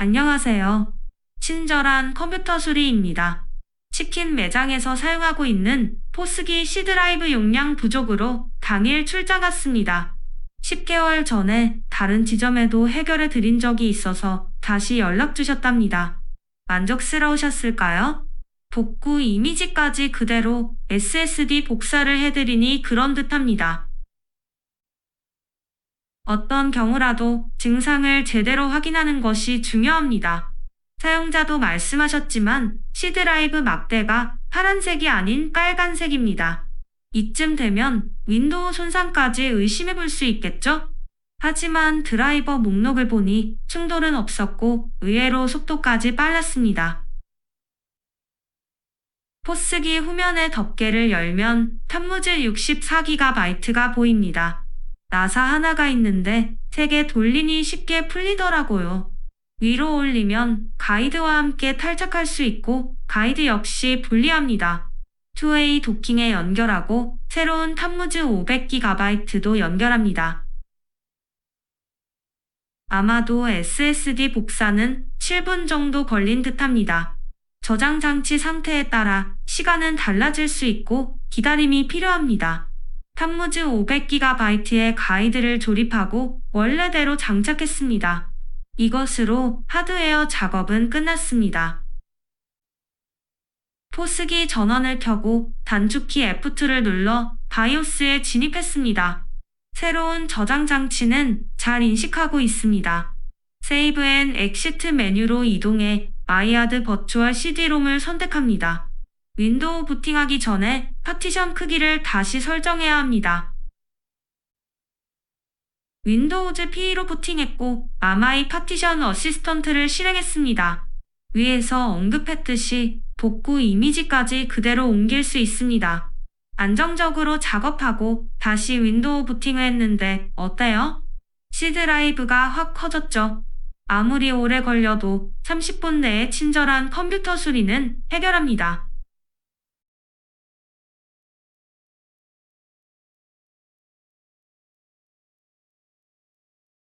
안녕하세요. 친절한 컴퓨터 수리입니다. 치킨 매장에서 사용하고 있는 포스기 C드라이브 용량 부족으로 당일 출장 갔습니다. 10개월 전에 다른 지점에도 해결해 드린 적이 있어서 다시 연락 주셨답니다. 만족스러우셨을까요? 복구 이미지까지 그대로 SSD 복사를 해드리니 그런 듯합니다. 어떤 경우라도 증상을 제대로 확인하는 것이 중요합니다. 사용자도 말씀하셨지만 C드라이브 막대가 파란색이 아닌 빨간색입니다. 이쯤 되면 윈도우 손상까지 의심해 볼 수 있겠죠? 하지만 드라이버 목록을 보니 충돌은 없었고 의외로 속도까지 빨랐습니다. 포스기 후면의 덮개를 열면 탐무질 64GB가 보입니다. 나사 하나가 있는데 세개 돌리니 쉽게 풀리더라고요. 위로 올리면 가이드와 함께 탈착할 수 있고 가이드 역시 분리합니다. 2way 도킹에 연결하고 새로운 탐무즈 500GB도 연결합니다. 아마도 SSD 복사는 7분 정도 걸린 듯합니다. 저장 장치 상태에 따라 시간은 달라질 수 있고 기다림이 필요합니다. 탐무즈 500GB의 가이드를 조립하고 원래대로 장착했습니다. 이것으로 하드웨어 작업은 끝났습니다. 포스기 전원을 켜고 단축키 F2를 눌러 바이오스에 진입했습니다. 새로운 저장 장치는 잘 인식하고 있습니다. 세이브 앤 엑시트 메뉴로 이동해 마이아드 버추얼 CD롬을 선택합니다. 윈도우 부팅하기 전에 파티션 크기를 다시 설정해야 합니다. 윈도우즈 P로 부팅했고 아마이 파티션 어시스턴트를 실행했습니다. 위에서 언급했듯이 복구 이미지까지 그대로 옮길 수 있습니다. 안정적으로 작업하고 다시 윈도우 부팅을 했는데 어때요? C 드라이브가 확 커졌죠? 아무리 오래 걸려도 30분 내에 친절한 컴퓨터 수리는 해결합니다.